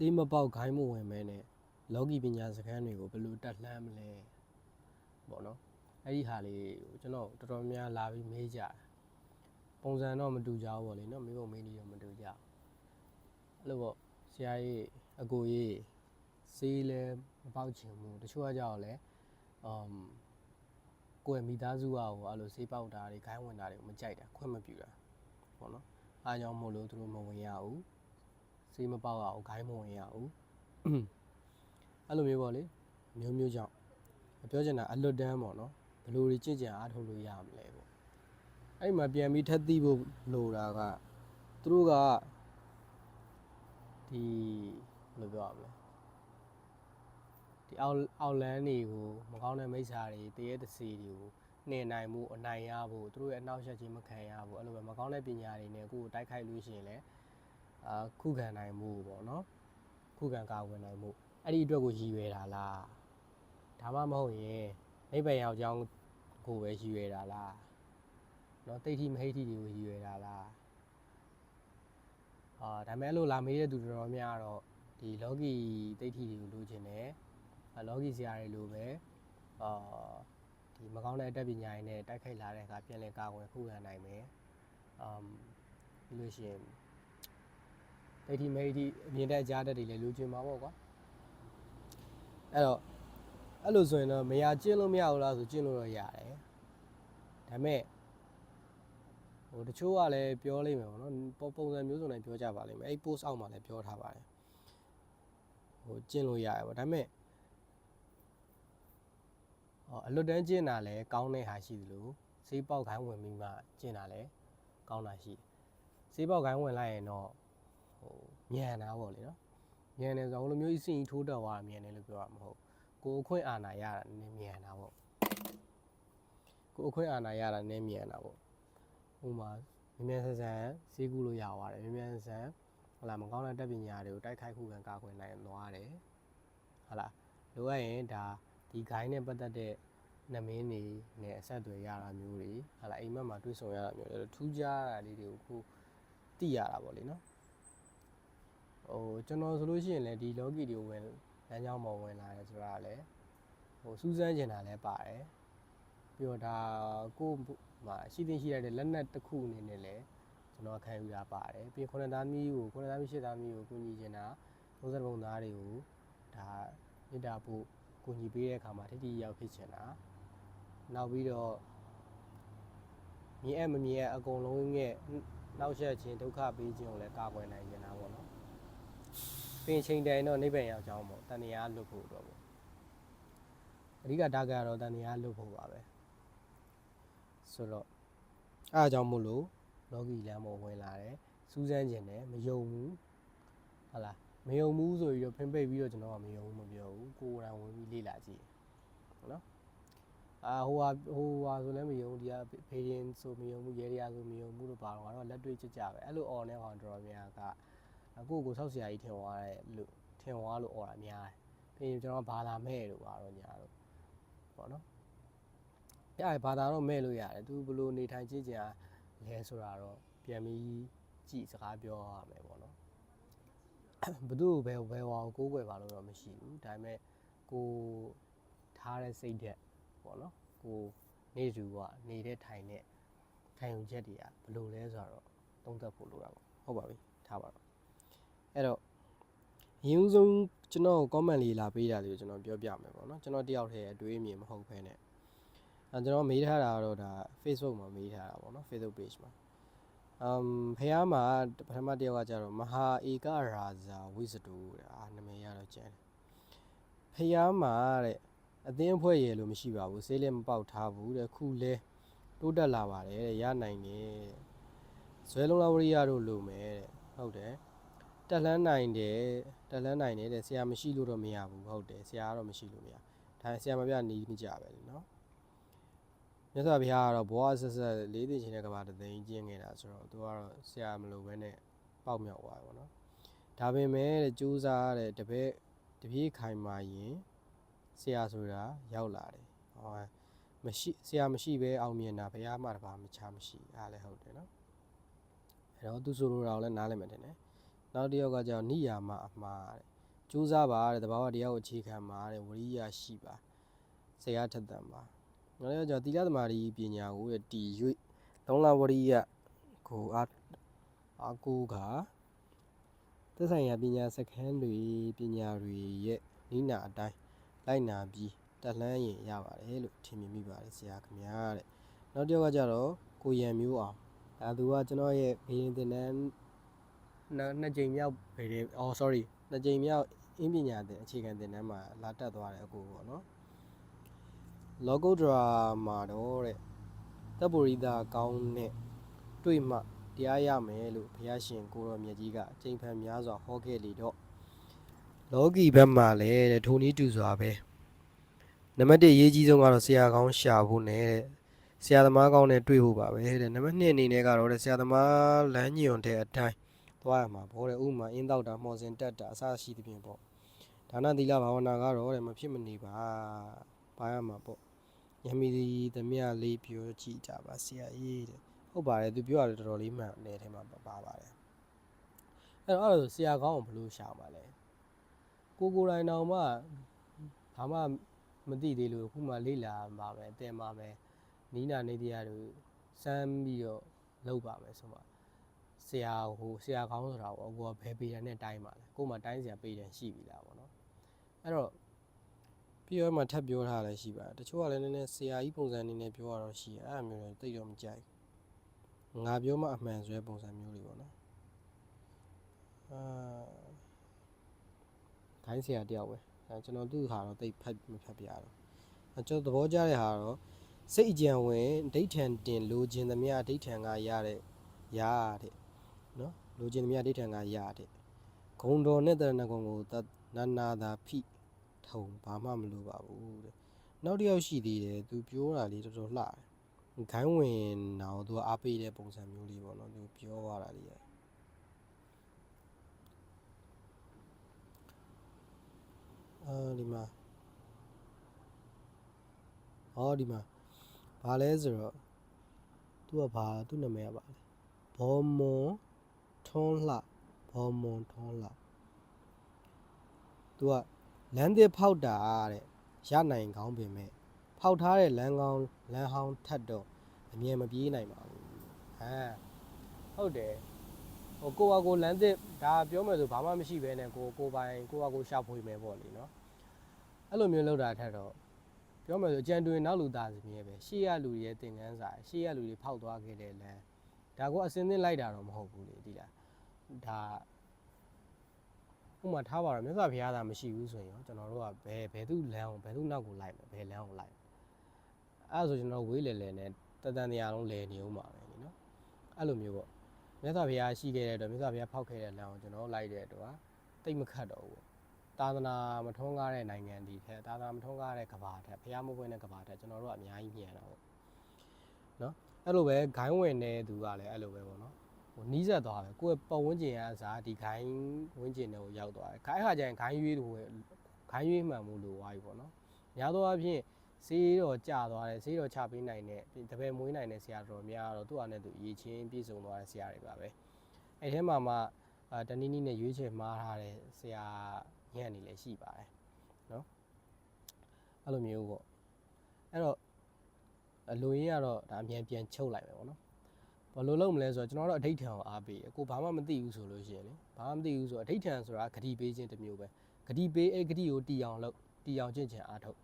စေးမပေါက်ခိုင်းမဝင်မဲနဲ့လောကီပညာစခန်းတွေကိုဘယ်လိုတက်လှမ်းမလဲပေါ့နော်အဲ့ဒီဟာလေးကိုကျွန်တော်တော်တော်များများလာပြီးမေးကြတယ်ပုံစံတော့မတူကြဘူးပေါ့လေနော်မိဘမေးနေတော့မတူကြဘူးအဲ့လိုပေါ့ဆရာကြီးအကိုကြီးစေးလဲမပေါက်ချင်ဘူးတချို့ကကြောက်လဲအမ်ကိုယ့်ရဲ့မိသားစုကဟိုအဲ့လိုစေးပေါက်တာတွေခိုင်းဝင်တာတွေကိုမကြိုက်တာခွင့်မပြုတာပေါ့နော်အားကြောင့်မို့လို့သူတို့မဝင်ရဘူး စေးမပေါက်ရအောင်ဂိုင်းမဝင်ရအောင်အဲ့လိုမျိုးပေါ့လေမျိုးမျိုးကြောင့်ပြောချင်တာအလွတ်တန်းပေါ့နော်ဘယ်လိုတွေကြင်ကြံအားထုတ်လို့ရမလဲပေါ့အဲ့ဒီမှာပြန်ပြီးထက်သိဖို့လိုတာကသူတို့ကဒီဘယ်လိုပြောရမလဲဒီအောက်အောက်လန်းတွေကိုမကောင်းတဲ့မိစ္ဆာတွေတရေတစီတွေကိုနှင်နိုင်မှုအနိုင်ရဖို့သူတို့ရဲ့အနောက်ရှက်ခြင်းမခံရဘူးအဲ့လိုပဲမကောင်းတဲ့ပညာတွေနဲ့ကိုယ်ကိုတိုက်ခိုက်လို့ရှိရင်လည်း အာခုခံနိုင်မှုပေါ့နော်ခုခံကာကွယ်နိုင်မှုအဲ့ဒီအတွက်ကိုရည်ရွယ်တာလားဒါမှမဟုတ်ရင်နိဗ္ဗာန်ရောက်ကြောင်းကိုပဲရည်ရွယ်တာလားနော်တိဋ္ဌိမဟိဋ္ဌိတွေကိုရည်ရွယ်တာလားအာဒါမဲ့အဲ့လိုလာမေးတဲ့သူတော်တော်များတော့ဒီလောကီတိဋ္ဌိတွေကိုလိုချင်တယ်အာလောကီဆရာတွေလိုပဲအာဒီမကောင်းတဲ့အတတ်ပညာတွေနဲ့တိုက်ခိုက်လာတဲ့အခါပြန်လည်ကာကွယ်ခုခံနိုင်မယ်အမ်ပြီးလို့ရှိရင် ဒိဋ္ဌိမေဋ္ဌိအမြင်တဲ့အကြားတက်တွေလည်းလူချင်းမှာပေါ့ကွာအဲ့တော့အဲ့လိုဆိုရင်တော့မရကျင့်လို့မရဘူးလားဆိုကျင့်လို့တော့ရတယ်ဒါပေမဲ့ဟိုတချို့ကလည်းပြောလိမ့်မယ်ပေါ့နော်ပုံပုံစံမျိုးစုံနဲ့ပြောကြပါလိမ့်မယ်အဲ့ post အောက်မှာလည်းပြောထားပါတယ်ဟိုကျင့်လို့ရတယ်ပေါ့ဒါပေမဲ့ဟောအလွတ်တန်းကျင့်တာလည်းကောင်းတဲ့ဟာရှိသလိုဈေးပေါက်ခိုင်းဝင်ပြီးမှကျင့်တာလည်းကောင်းတာရှိတယ်ဈေးပေါက်ခိုင်းဝင်လိုက်ရင်တော့ ဟိုညံတာပေါ့လေနော်ညံတယ်ဆိုတော့လိုမျိုးအစင်ကြီးထိုးတက်သွားတာညံတယ်လို့ပြောတာမဟုတ်ကိုအခွင့်အာဏာရတာနည်းညံတာပေါ့ကိုအခွင့်အာဏာရတာနည်းညံတာပေါ့ဟိုမှာမြန်မြန်ဆန်ဆန်ဈေးကူလို့ရပါတယ်မြန်မြန်ဆန်ဆန်ဟလာမကောင်းတဲ့တက်ပညာတွေကိုတိုက်ခိုက်ခုခံကာကွယ်နိုင်သွားတယ်ဟလာလိုအပ်ရင်ဒါဒီဂိုင်းနဲ့ပတ်သက်တဲ့နမင်းတွေနဲ့အဆက်အသွယ်ရတာမျိုးတွေဟလာအိမ်မက်မှာတွေ့ဆုံရတာမျိုးတွေထူးခြားတာလေးတွေကိုခုသိရတာပေါ့လေနော် ဟိုကျွန်တော်ဆိုလို့ရှိရင်လည်းဒီလောကီတွေဝင်လမ်းကြောင်းပေါ်ဝင်လာတယ်ဆိုတာကလည်းဟိုစူးစမ်းကျင်တာလည်းပါတယ်ပြီးတော့ဒါကိုယ့်မှာရှိသိရှိရတဲ့လက်နက်တစ်ခုအနေနဲ့လည်းကျွန်တော်ခံယူရပါတယ်ပြီးရင်ခုနှစ်သားမီးကိုခုနှစ်သားမီးရှစ်သားမီးကိုကူညီကျင်တာ30ပုံသားတွေကိုဒါမေတ္တာဖို့ကူညီပေးတဲ့အခါမှာထိတိရောက်ဖြစ်ချင်တာနောက်ပြီးတော့မြင်အပ်မမြင်အပ်အကုန်လုံးရဲ့နောက်ဆက်ခြင်းဒုက္ခပေးခြင်းကိုလည်းကာကွယ်နိုင်ကျင်တာပေါ့နော် ပင်ချိန်တိုင်တော့နိဗ္ဗာန်ရောက်ကြောင်းပေါ့တဏှာလွတ်ဖို့တော့ပေါ့အဓိကတာကတော့တဏှာလွတ်ဖို့ပါပဲဆိုတော့အားအကြောင်းမို့လို့လောကီလမ်းပေါ်ဝင်လာတယ်စူးစမ်းကျင်တယ်မယုံဘူးဟုတ်လားမယုံဘူးဆိုပြီးတော့ဖင်ပိတ်ပြီးတော့ကျွန်တော်ကမယုံဘူးမပြောဘူးကိုယ်တိုင်ဝင်ပြီးလေ့လာကြည့်ဟုတ်နော်အာဟိုဟာဟိုဟာဆိုလည်းမယုံဒီကဖေးရင်ဆိုမယုံဘူးရဲရဆိုမယုံဘူးလို့ပါတော့ကတော့လက်တွေ့ကြကြပဲအဲ့လိုအော်နေကောင်တော်တော်များက အခုကိုဆောက်ဆရာကြီးထင်သွားတဲ့လို့ထင်သွားလို့អော်တာများတယ်ပြီးရင်ကျွန်တော်ဘာသာမဲ့လို့ပါတော့ညာတော့ပေါ့နော်အဲ့ဘာသာတော့မဲ့လို့ရတယ်သူဘလို့နေထိုင်ကြည့်ကြလဲဆိုတာတော့ပြန်ပြီးကြည့်စကားပြောရမယ်ပေါ့နော်ဘသူ့ကိုဘယ်ဘယ်ဟောကိုးကွယ်ပါလို့တော့မရှိဘူးဒါပေမဲ့ကိုထားတဲ့စိတ်ဓာတ်ပေါ့နော်ကိုနေသူကနေတဲ့ထိုင်တဲ့ခံယူချက်တွေကဘယ်လိုလဲဆိုတော့သုံးသပ်ဖို့လိုတာပေါ့ဟုတ်ပါပြီထားပါတော့ အဲ့တော့ရင်းဦးဆုံးကျွန်တော် comment လေးလာပေးတာလေးကိုကျွန်တော်ပြောပြမယ်ပေါ့နော်ကျွန်တော်တယောက်တည်းအတွေးအမြင်မဟုတ်ဘဲနဲ့အဲကျွန်တော်မေးထားတာကတော့ဒါ Facebook မှာမေးထားတာပေါ့နော် Facebook page မှာအမ်ဖះမှာပထမတယောက်ကကျတော့မဟာဧကရာဇာဝိစတုတဲ့အာနာမည်ရတော့ကျန်တယ်ဖះမှာတဲ့အသင်းအဖွဲ့ရယ်လို့မရှိပါဘူးဆေးလည်းမပေါက်ထားဘူးတဲ့ခုလဲတိုးတက်လာပါတယ်တဲ့ရနိုင်တယ်တဲ့ဇွဲလုံးလာဝရိယတို့လိုမယ်တဲ့ဟုတ်တယ် တက်လှမ်းနိုင်တယ်တက်လှမ်းနိုင်တယ်တဲ့ဆရာမရှိလို့တော့မရဘူးဟုတ်တယ်ဆရာကတော့မရှိလို့မရဒါဆရာမပြနီးမကြပဲလေနော်မြတ်စွာဘုရားကတော့ဘဝဆက်ဆက်လေးသိချင်းတဲ့ကဘာတသိန်းကျင့်ခဲ့တာဆိုတော့သူကတော့ဆရာမလို့ပဲနဲ့ပေါက်မြောက်သွားတယ်ပေါ့နော်ဒါပေမဲ့တဲ့ကြိုးစားတဲ့တပည့်တပြေးခိုင်မာရင်ဆရာဆိုတာရောက်လာတယ်ဟောမရှိဆရာမရှိပဲအောင်မြင်တာဘုရားမှတပါမချမရှိအားလည်းဟုတ်တယ်နော်အဲ့တော့သူဆိုလိုတာကိုလည်းနားလည်မှတင်တယ် နောက်တစ်ယောက်ကကျတော့နိယာမအမှားတဲ့ကြိုးစားပါတဲ့တဘာဝတရားကိုအခြေခံပါတဲ့ဝရိယရှိပါစေရထက်သန်ပါနောက်တစ်ယောက်ကကျတော့သီလသမารီပညာကိုတဲ့တည်၍သုံးလဝရိယကိုအားအာကိုကသက်ဆိုင်ရာပညာစခန်းတွေပညာတွေရဲ့နိနာအတိုင်းလိုက်နာပြီးတက်လှမ်းရင်ရပါတယ်လို့ထင်မြင်မိပါတယ်ဆရာခင်ဗျာတဲ့နောက်တစ်ယောက်ကကျတော့ကိုရံမျိုးအောင်အဲသူကကျွန်တော်ရဲ့ဘရင်တင်တန်း နှစ်နှစ်ကြိမ်မြောက်ဗေဒအော် sorry နှစ်ကြိမ်မြောက်အင်းပညာသင်အခြေခံသင်တန်းမှာလာတက်သွားတယ်အကိုပေါ့နော်လောကုဒရာမှာတော့တဲ့တပ်ပုရိသကောင်းနဲ့တွေ့မှတရားရမယ်လို့ဘုရားရှင်ကိုရောမြတ်ကြီးကအကျိန်ဖန်များစွာဟောခဲ့လေတော့လောကီဘက်မှာလည်းတဲ့ထိုနည်းတူစွာပဲနံပါတ်1အရေးကြီးဆုံးကတော့ဆရာကောင်းရှာဖို့နဲ့တဲ့ဆရာသမားကောင်းနဲ့တွေ့ဖို့ပါပဲတဲ့နံပါတ်2အနေနဲ့ကတော့တဲ့ဆရာသမားလမ်းညွှန်တဲ့အတိုင်း သွားရမှာပေါ့တဲ့ဥပမာအင်းတောက်တာမော်စင်တက်တာအစရှိသဖြင့်ပေါ့ဒါနသီလဘာဝနာကတော့တဲ့မဖြစ်မနေပါပါရမှာပေါ့ယမီသမျှလေးပြောကြည့်ကြပါဆရာကြီးတဲ့ဟုတ်ပါတယ်သူပြောရတယ်တော်တော်လေးမှန်တယ်ထဲမှာပါပါပါတယ်အဲ့တော့အဲ့လိုဆရာကောင်းကိုဘယ်လိုရှာမှာလဲကိုကိုယ်တိုင်တောင်မှဘာမှမသိသေးလို့အခုမှလေ့လာပါမယ်တင်ပါမယ်နီးနာနေတရားတွေစမ်းပြီးတော့လုပ်ပါမယ်ဆိုမှ ဆရာဟိုဆရာကောင်းဆိုတာကိုအကူကဘယ်ပေတံနဲ့တိုင်းပါလဲကို့မှာတိုင်းဆရာပေတံရှိပြီလားပေါ့နော်အဲ့တော့ပြီးတော့မှထပ်ပြောထားလည်းရှိပါတယ်တချို့ကလည်းနည်းနည်းဆရာကြီးပုံစံအနေနဲ့ပြောရတော့ရှိတယ်အဲ့အမျိုးတွေတိတ်တော့မကြိုက်ဘူးငါပြောမှအမှန်ဆိုတဲ့ပုံစံမျိုးတွေပေါ့နော်အာခိုင်းဆရာတယောက်ပဲအဲကျွန်တော်သူ့ဟာတော့တိတ်ဖတ်မဖတ်ပြတော့အဲကျွန်တော်သဘောကျတဲ့ဟာတော့စိတ်အကြံဝင်ဒိဋ္ဌံတင်လိုခြင်းသမျှဒိဋ္ဌံကရတဲ့ရတဲ့ နော်လူချင်းမြတ်ဒိဋ္ဌံကရတဲ့ဂုံတော်နဲ့တရဏဂုံကိုတနာနာသာဖိထုံဘာမှမလိုပါဘူးတဲ့နောက်တစ်ယောက်ရှိသေးတယ်သူပြောတာလေးတော်တော်လှတယ်ဂိုင်းဝင်တော့သူကအားပေးတဲ့ပုံစံမျိုးလေးပေါ့နော်သူပြောသွားတာလေးရအာဒီမှာဟောဒီမှာဘာလဲဆိုတော့သူကဘာသူ့နာမည်ကဘာလဲဘောမွန် ထွန်းလှဘောမွန်ထွန်းလှသူကလမ်းသစ်ဖောက်တာတဲ့ရနိုင်ကောင်းပင်မဲ့ဖောက်ထားတဲ့လမ်းကောင်းလမ်းဟောင်းထပ်တော့အမြင်မပြေးနိုင်ပါဘူးဟမ်ဟုတ်တယ်ဟိုကိုကကိုလမ်းသစ်ဒါပြောမယ်ဆိုဘာမှမရှိဘဲနဲ့ကိုကိုပိုင်ကိုကကိုရှာဖွေမယ်ပေါ့လေနော်အဲ့လိုမျိုးလောက်တာထက်တော့ပြောမယ်ဆိုအကြံတွင်နောက်လူသားစီမြဲပဲရှေ့ရလူတွေရဲ့သင်ခန်းစာရှေ့ရလူတွေဖောက်သွားခဲ့တဲ့လမ်းဒါကိုအစင်းသင်းလိုက်တာတော့မဟုတ်ဘူးလေဒီလား ဒါဥပမာထားပါတော့မြတ်စွာဘုရားသာမရှိဘူးဆိုရင်ရောကျွန်တော်တို့ကဘယ်ဘယ်သူလမ်းကိုဘယ်သူနောက်ကိုလိုက်မလဲဘယ်လမ်းကိုလိုက်အဲ့ဒါဆိုကျွန်တော်ဝေးလေလေနဲ့တတန်တရားလုံးလဲနေဦးမှာပဲလीနော်အဲ့လိုမျိုးပေါ့မြတ်စွာဘုရားရှိခဲ့တဲ့အတွက်မြတ်စွာဘုရားဖောက်ခဲ့တဲ့လမ်းကိုကျွန်တော်လိုက်တဲ့အတွက်တိတ်မခတ်တော့ဘူးသာသနာမထွန်းကားတဲ့နိုင်ငံဒီထက်သာသနာမထွန်းကားတဲ့ကဘာထက်ဘုရားမပွင့်တဲ့ကဘာထက်ကျွန်တော်တို့ကအများကြီးမြန်တာပေါ့နော်အဲ့လိုပဲဂိုင်းဝင်တဲ့သူကလည်းအဲ့လိုပဲပေါ့နော်ဟို နီးစပ်သွားပဲကိုယ့်ရဲ့ပတ်ဝန်းကျင်ကအစားဒီခိုင်းဝန်းကျင်တွေကိုရောက်သွားတယ်ခိုင်းခါကျရင်ခိုင်းရွေးလို့ခိုင်းရွေးမှန်မှုလိုသွားပြီပေါ့နော်များသောအားဖြင့်ဆေးတော့ကြာသွားတယ်ဆေးတော့ချပေးနိုင်တဲ့တပည့်မွေးနိုင်တဲ့ဆရာတော်များတော့သူ့အနေနဲ့သူအရေးချင်းပြည့်စုံသွားတဲ့ဆရာတွေပါပဲအဲ့ထဲမှာမှအာတနည်းနည်းနဲ့ရွေးချယ်မှားထားတဲ့ဆရာညံ့နေလည်းရှိပါတယ်နော်အဲ့လိုမျိုးပေါ့အဲ့တော့အလိုရင်းကတော့ဒါအမြန်ပြန်ချုပ်လိုက်မယ်ပေါ့နော် ဘယ်လိုလုပ်မလဲဆိုတော့ကျွန်တော်တို့အဋိဋ္ဌံကိုအားပေးတယ်ကိုဘာမှမသိဘူးဆိုလို့ရှိရင်လေဘာမှမသိဘူးဆိုတော့အဋိဋ္ဌံဆိုတာဂတိပေးခြင်းတစ်မျိုးပဲဂတိပေးအဲ့ဂတိကိုတီအောင်လုပ်တီအောင်ကျင့်ကြံအားထုတ်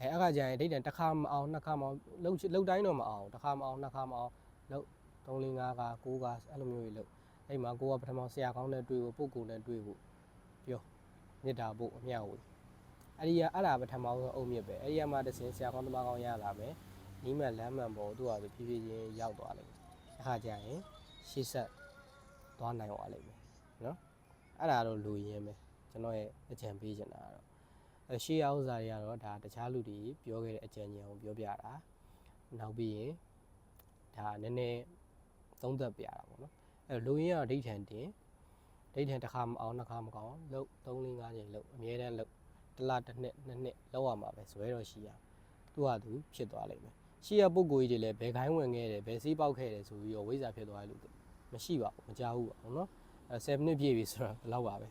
အဲအခါကျရင်အဋိဋ္ဌံတစ်ခါမအောင်နှစ်ခါမအောင်လှုပ်လှုပ်တိုင်းတော့မအောင်တစ်ခါမအောင်နှစ်ခါမအောင်လှုပ်3 4 5ခါ6ခါအဲ့လိုမျိုးကြီးလှုပ်အဲ့မှာကိုကပထမဆရာကောင်းနဲ့တွေ့ဖို့ပုဂ္ဂိုလ်နဲ့တွေ့ဖို့ပြောမေတ္တာဖို့အမျှဝေအဲ့ဒီကအဲ့ဒါပထမဆုံးအုံမြစ်ပဲအဲ့ဒီကမှတစ်ဆင်ဆရာကောင်းတမကောင်းရလာမယ်နီးမှန်လမ်းမှန်ပေါ်သူ့ဟာသူဖြည်းဖြည်းချင်းရောက်သွားလိမ့်မယ် အခါကျရင်ရှေ့ဆက်သွားနိုင်သွားလိမ့်မယ်နော်အဲ့ဒါတော့လူရင်းပဲကျွန်တော်ရဲ့အကြံပေးချင်တာကတော့အဲရှေ့ရောက်ဥစားတွေကတော့ဒါတခြားလူတွေပြောခဲ့တဲ့အကြံဉာဏ်ကိုပြောပြတာနောက်ပြီးရင်ဒါနည်းနည်းသုံးသပ်ပြတာပေါ့နော်အဲလူရင်းကတော့ဒိဋ္ဌံတင်ဒိဋ္ဌံတစ်ခါမအောင်နှစ်ခါမကောင်းလှုပ်3 4 5ချိန်လှုပ်အမြဲတမ်းလှုပ်တစ်လတစ်နှစ်နှစ်နှစ်လောက်ရမှာပဲဇွဲတော့ရှိရသူ့ဟာသူဖြစ်သွားလိမ့်မယ် ရှေ့ရပုံကိုကြီးတွေလည်းဘယ်ခိုင်းဝင်ခဲ့တယ်ဘယ်စီးပေါက်ခဲ့တယ်ဆိုပြီးတော့ဝိဇာဖြစ်သွားတယ်လို့မရှိပါဘူးမကြောက်ဘူးပေါ့နော်အဲ7မိနစ်ပြည့်ပြီဆိုတော့ဘယ်လောက်ပါပဲ